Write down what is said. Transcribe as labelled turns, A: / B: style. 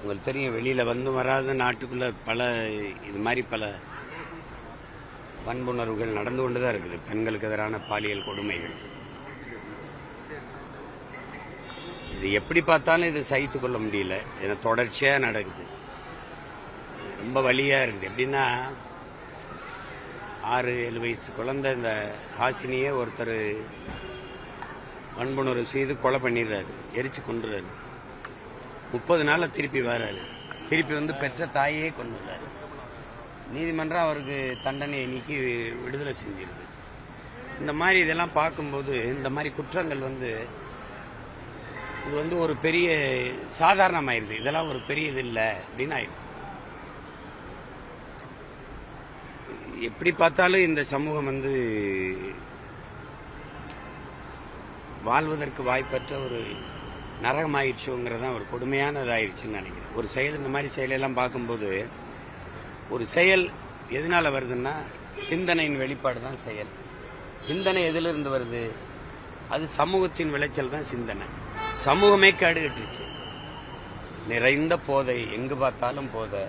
A: உங்களுக்கு தெரியும் வெளியில் வந்து வராத நாட்டுக்குள்ளே பல இது மாதிரி பல வன்புணர்வுகள் நடந்து கொண்டு தான் இருக்குது. பெண்களுக்கு எதிரான பாலியல் கொடுமைகள். இது எப்படி பார்த்தாலும் இது சகித்து கொள்ள முடியல. ஏன்னா தொடர்ச்சியாக நடக்குது. ரொம்ப வழியாக இருக்குது. எப்படின்னா ஆறு ஏழு வயசு குழந்தை இந்த ஹாசினியே ஒருத்தர் வன்புணர்வு செய்து கொலை பண்ணிடுறாரு. எரிச்சு கொண்டுறாரு முப்பது நாளில் திருப்பி வராரு. திருப்பி வந்து பெற்ற தாயே கொண்டு கொண்டுறாரு நீதிமன்றம் அவருக்கு தண்டனையை நீக்கி விடுதலை செஞ்சிருது. இந்த மாதிரி இதெல்லாம் பார்க்கும்போது இந்த மாதிரி குற்றங்கள் வந்து இது வந்து ஒரு பெரிய சாதாரணமாயிருது. இதெல்லாம் ஒரு பெரிய இது இல்லை அப்படின்னு ஆயிடுது. எப்படி பார்த்தாலும் இந்த சமூகம் வந்து வாழ்வதற்கு வாய்ப்பற்ற ஒரு நரகமாயிடுச்சுங்கிறது தான் ஒரு கொடுமையான கொடுமையானதாயிருச்சுன்னு நினைக்கிறேன். ஒரு செயல் இந்த மாதிரி செயலெல்லாம் பார்க்கும்போது ஒரு செயல் எதனால் வருதுன்னா சிந்தனையின் வெளிப்பாடு தான் செயல். சிந்தனை எதிலிருந்து வருது? அது சமூகத்தின் விளைச்சல் தான் சிந்தனை. சமூகமே கேடுகட்டுருச்சு நிறைந்த போதை எங்கு பார்த்தாலும் போதை.